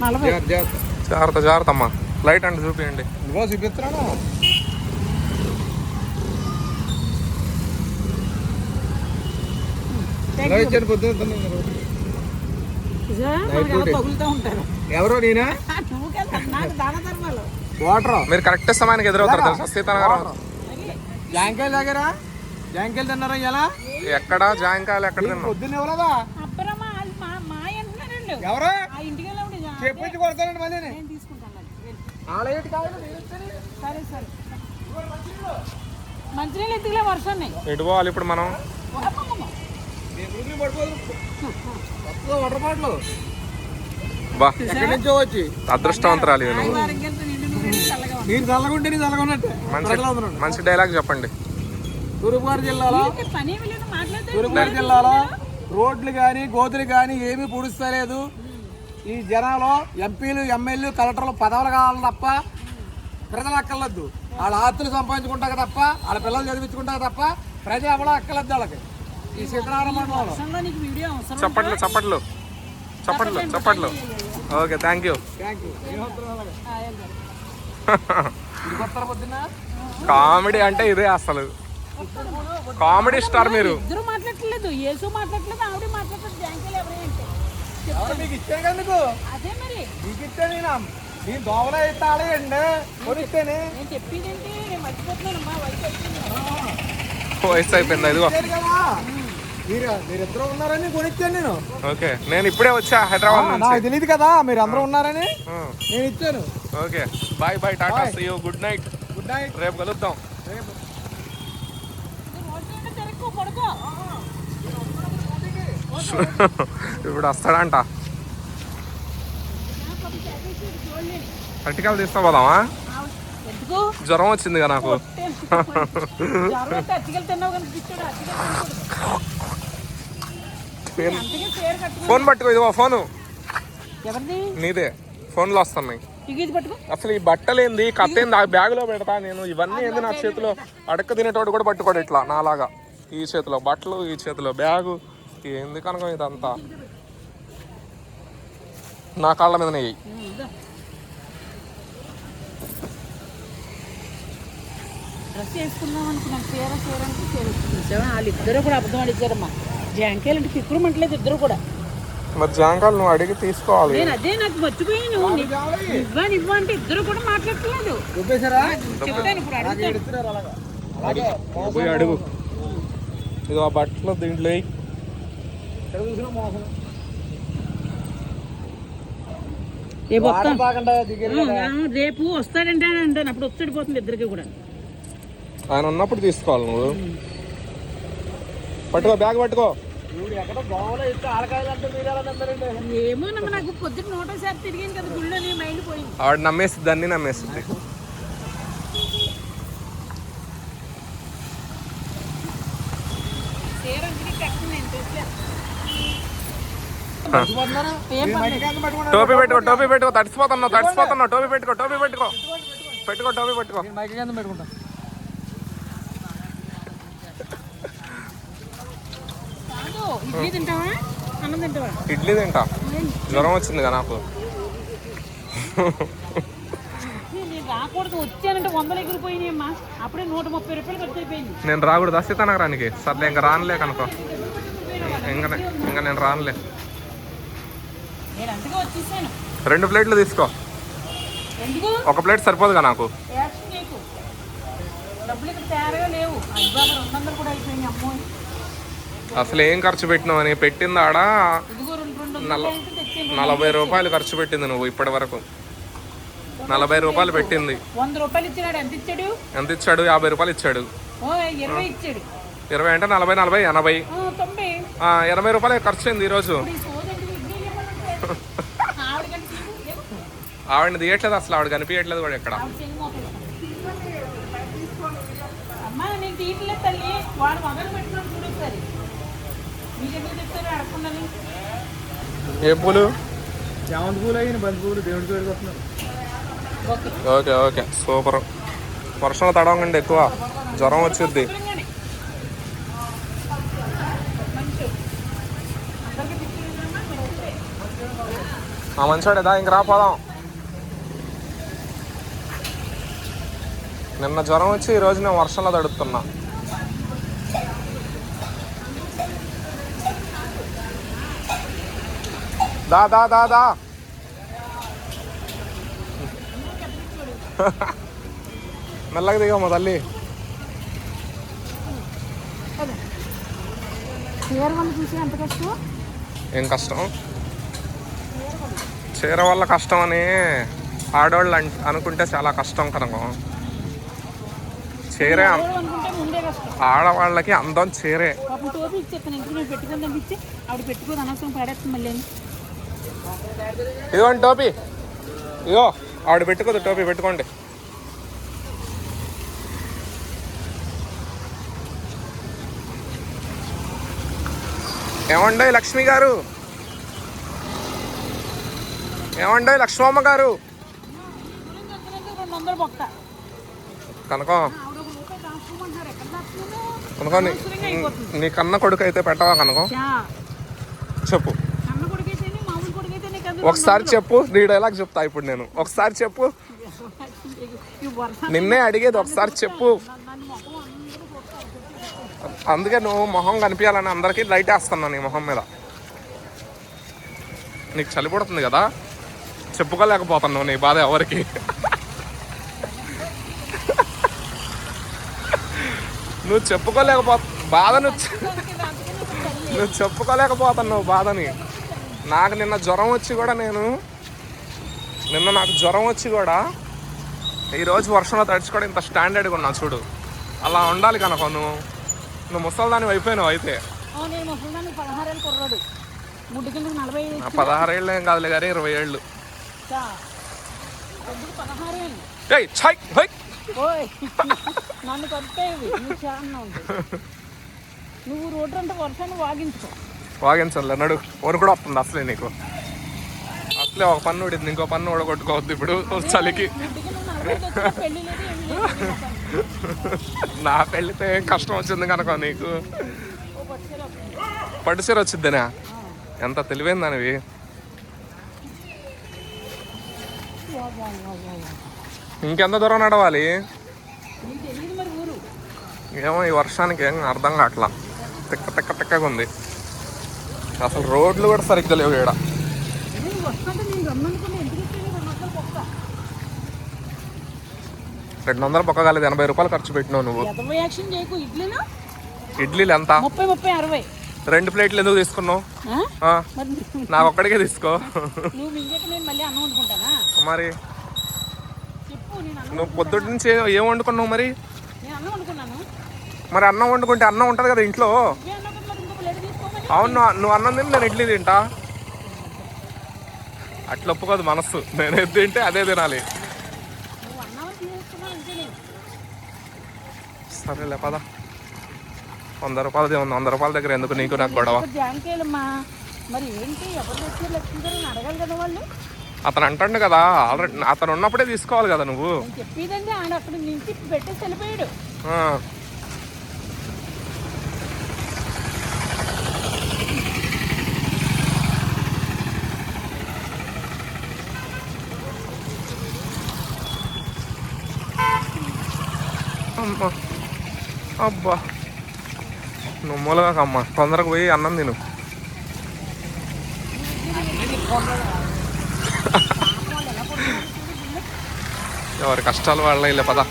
జాగ్రత్త జాగ్రత్త. అమ్మా లైట్ అంటే చూపించండి ఇదిగో చూపిస్తున్నాను ఎవరో నేనా? వాటర్. మీరు కరెక్ట్ సమయానికి ఎదురవుతారు తెలుసా? సీతానగరం జాంకాయలు దగ్గర జాంకాయలు తిన్నారా ఇలా ఎక్కడ జాంకాయలు ఎక్కడ తిన్నాం పొద్దున్న ఎవరదా ఎవరు? చెప్పొచ్చి కొడతానండి మళ్ళీ నేను తీసుకుంటాను. ఆలయటి కాదు. సరే సరే. మంచినీళ్ళు ఎత్తుకులే వర్షాన్ని? ఎటు పోవాలి ఇప్పుడు మనం? అదృష్టవంతరాలు మంచి డైలాగ్ చెప్పండి. తూర్పుగోదావరి జిల్లాలో తూర్పుగోదావరి జిల్లాలో రోడ్లు కానీ గోతులు కానీ ఏమీ పూడుస్తలేదు. ఈ జనాలు ఎంపీలు ఎమ్మెల్యేలు కలెక్టర్లు పదవులు కావాలి తప్ప ప్రజలు అక్కర్లద్దు వాళ్ళ ఆస్తులు సంపాదించుకుంటాక తప్ప వాళ్ళ పిల్లలు చదివించుకుంటాక తప్ప ప్రజలు ఎవడో అక్కర్లద్దు వాళ్ళకి. ఈ సిద్ధరామ మండలంలో. చప్పట్లు చప్పట్లు. చప్పట్లు చప్పట్లు. ఓకే థ్యాంక్ యూ కామెడీ అంటే ఇదే అసలు. కామెడీ స్టార్ మీరు. మాట్లాడట్లేదు యేసు మాట్లాడట్లేదు ఆవిడ మాట్లాడట్లేదు మీకు ఇచ్చాను కదా అదే మరి. నీకు ఇచ్చాను నేను. నేను దోమలో అయితే ఆడేయండి కొనిస్తేనే నేను వయసు అయిపోయింది. మీరు మీరిద్దరు ఉన్నారని కొనిచ్చాను నేను. ఓకే నేను ఇప్పుడే వచ్చా హైదరాబాద్ నుంచి. నాకు తెలియదు కదా మీరు అందరూ ఉన్నారని. నేను ఇచ్చాను. Okay bye bye tata see you good night. Good night. రేపు కలుద్దాం. రేపు ఇది రోడ్డు మీద తిరక్కు పడుకో ఇప్పుడు వస్తాడంట. పట్టికలు తీస్తా పోదామా? జ్వరం వచ్చింది కదా నాకు. ఫోన్ పట్టుకో ఇదిగో ఫోను. నీదే. ఫోన్లో వస్తున్నాయి అసలు ఈ బట్టలు ఏంది కత్త ఏంది ఆ బ్యాగులో పెడతా నేను. ఇవన్నీ ఏంది నా చేతిలో? అడక్క తినేటోడు కూడా పట్టుకోడు ఇట్లా నాలాగా. ఈ చేతిలో బట్టలు ఈ చేతిలో బ్యాగు. ఏంది? కనుక ఇదంతా? నా కాళ్ళ మీద నెయ్యి. ఇదో. డ్రెస్ వేసుకుందాం చీర చీర అంటే కూడా అబద్ధం అడిగారమ్మా జాంకాయలు అంటే పిక్కురు మంటలేదు ఇద్దరు కూడా. మరి జాంకాయలు నువ్వు అడిగి తీసుకోవాలి. నేను అదే నాకు మర్చిపోయాను. ఇవ్వా ఇవ్వ అంటే ఇద్దరు కూడా మాట్లాడట్లేదు. చూపేశారా చెప్తాను ఇప్పుడు అడుగుతాను. ఎడుతున్నారు అలాగా. అలాగే పోయి అడుగు. ఇదిగో ఆ బట్టలు దీంట్లో. ఎక్కడ చూసినా మోసం రేపు వస్తాడంటే అంటాను. అప్పుడు వచ్చాడు పోతుంది ఇద్దరికి కూడా. ఆయన ఉన్నప్పుడు తీసుకోవాలి నువ్వు. పట్టుకో బ్యాగ్ పట్టుకో. ఏమో నాకు పొద్దున్న నోటోసారి తిరిగాను కదా గుళ్ళని మైండ్ పోయింది. ఆవిడ నమ్మేస్తుంది అన్ని నమ్మేస్తుంది చీర అందుకే కట్టిన నేను తెచ్చాను మర్చిపోతున్నారా ఏం మీరు పర్లేదు. మట్టికి ఎంత పట్టుకున్నారు? టోపీ పెట్టుకో టోపీ పెట్టుకో తడిసిపోతున్నావు తడిసిపోతున్నావు టోపీ పెట్టుకో టోపీ పెట్టుకో. పెట్టుకో టోపీ పెట్టుకో. పెట్టుకుంటా ఇడ్లీ తింటావా? అన్నం తింటావా? ఇడ్లీ తింటా. జ్వరం వచ్చింది కదా నాకు. రాకూడదు వచ్చానంటే వందలు ఎగిరిపోయినాయి అమ్మా అప్పుడే నూట ముప్పై రూపాయలు ఖర్చు అయిపోయింది. నేను రాకూడదు సీతానగరానికి సర్లే ఇంకా రానులే కనుకో. ఇంకా ఇంకా నేను రానులే. రెండు ప్లేట్లు తీసుకో. ఒక ప్లేట్ సరిపోదుగా నాకు. అసలు ఏం ఖర్చు పెట్టినావు అని పెట్టింది ఆడ నలభై రూపాయలు ఖర్చు పెట్టింది నువ్వు ఇప్పటి వరకు. నలభై రూపాయలు పెట్టింది. వంద రూపాయలు ఇచ్చినాడు. ఎంత ఇచ్చాడు? ఎంత ఇచ్చాడు? యాభై రూపాయలు ఇచ్చాడు. ఓ ఇరవై ఇచ్చాడు. ఇరవై అంటే నలభై నలభై ఎనభై. ఆ, తొంభై. ఆ, ఎనభై రూపాయలు ఖర్చు అయింది ఈరోజు. ఆవిడని తీయట్లేదు అసలు ఆవిడ కనిపించట్లేదు కూడా అడగకుండాని ఏ పూలు? చామంతి పూలు అయిన బంతి పూలు దేవుడి పేరుకి వస్తున్నారు ఓకే ఓకే సూపర్ వర్షం తడవండి ఎక్కువ జ్వరం వచ్చింది ఆ మంచోడేదా ఇంక రాపోదాం నిన్న జ్వరం వచ్చి ఈరోజు నేను వర్షంలో తడుపుతున్నా దా దా దా దా మెల్లగా దిగమ్మ తల్లి. ఏం కష్టం? చీర వల్ల కష్టం అని ఆడవాళ్ళు అంట అనుకుంటే చాలా కష్టం కనుక చీరే ఆడవాళ్ళకి అందం చీరే. ఇదిగోండి టోపీ. ఇగో ఆవిడ పెట్టుకోదు టోపీ పెట్టుకోండి. ఏమండో లక్ష్మి గారు? ఏమండో లక్ష్మమ్మ గారు? కనకం. కనుక నీ- కన్న కొడుకు అయితే పెట్టవా కనుక? చెప్పు కన్న కొడుకైతేనే మామూలు కొడుకైతేనే కదా ఒకసారి చెప్పు నీ డైలాగ్ చెప్తా ఇప్పుడు నేను. ఒకసారి చెప్పు. నిన్నే అడిగేది ఒకసారి చెప్పు. అందుకే నువ్వు మొహం కనిపించాలని అందరికీ లైట్ వేస్తున్నావు నీ మొహం మీద. నీకు చలి పుడుతుంది కదా? చెప్పుకోలేకపోతున్నావు నీ బాధ ఎవరికి. నువ్వు చెప్పుకోలేకపో బాధ నువ్వు నువ్వు చెప్పుకోలేకపోతున్నావు బాధని. నాకు నిన్న జ్వరం వచ్చి కూడా నేను నిన్న నాకు జ్వరం వచ్చి కూడా ఈరోజు వర్షంలో తడిచి కూడా ఇంత స్టాండర్డ్గా ఉన్నావు చూడు. అలా ఉండాలి కనుక నువ్వు. నువ్వు ముసల్దాని అయిపోయినావు అయితే. నా పదహారేళ్ళు ఏం కాదులే కానీ ఇరవై ఏళ్ళు. నువ్వు రోడ్డు అంటే వర్షాన్ని వాగించుకో. వాగించలే నడు. వరకు కూడా వస్తుంది అసలే నీకు. అసలే ఒక పన్ను ఉడింది ఇంకో పన్ను ఉడగొట్టుకోవద్దు ఇప్పుడు చలికి. నా పెళ్ళితే కష్టం వచ్చింది కనుక నీకు? పట్టుసీర వచ్చిద్దినా? ఎంత తెలివైంది దానివి? ఇంకెంత దూరం నడవాలి? ఏమో ఈ వర్షానికి ఏం అర్థం కావట్లా. తిక్క తిక్క తిక్కగా ఉంది. అసలు రోడ్లు కూడా సరిగ్గా లేవు ఇక్కడ. రెండు వందలు పొక్క కాలేదు ఎనభై రూపాయలు ఖర్చు పెట్టినావు నువ్వు. ఇడ్లీలు ఎంత? రెండు ప్లేట్లు ఎందుకు తీసుకున్నావు? నాకు ఒక్కడికే తీసుకో. మరి? నువ్వు పొద్దుటి నుంచి ఏం వండుకున్నావు మరి? మరి అన్నం వండుకుంటే అన్నం ఉంటుంది కదా ఇంట్లో నువ్వే అన్నం కదా మరి ఇంకో ప్లేట్ తీసుకోమని అవును నువ్వు- అన్నం తిని నేను ఇడ్లీ తింటా. అట్లా ఒప్పుకోదు మనస్సు. నేను ఏది తింటే అదే తినాలి. సరేలే పద. వంద రూపాయలది ఉంది. వంద రూపాయల దగ్గర ఎందుకు నీకు నాకు గొడవ? అతను అంటాడు కదా ఆల్రెడీ అతను ఉన్నప్పుడే తీసుకోవాలి కదా నువ్వు. నేను చెప్పేదండి ఆయన అక్కడ నుంచి పెట్టేసి వెళ్ళిపోయాడు అమ్మా అబ్బా. నువ్వు మూలగా తొందరగా పోయి అన్నం తిను. ఎవరి కష్టాలు వాళ్ళ ఇలా పదా.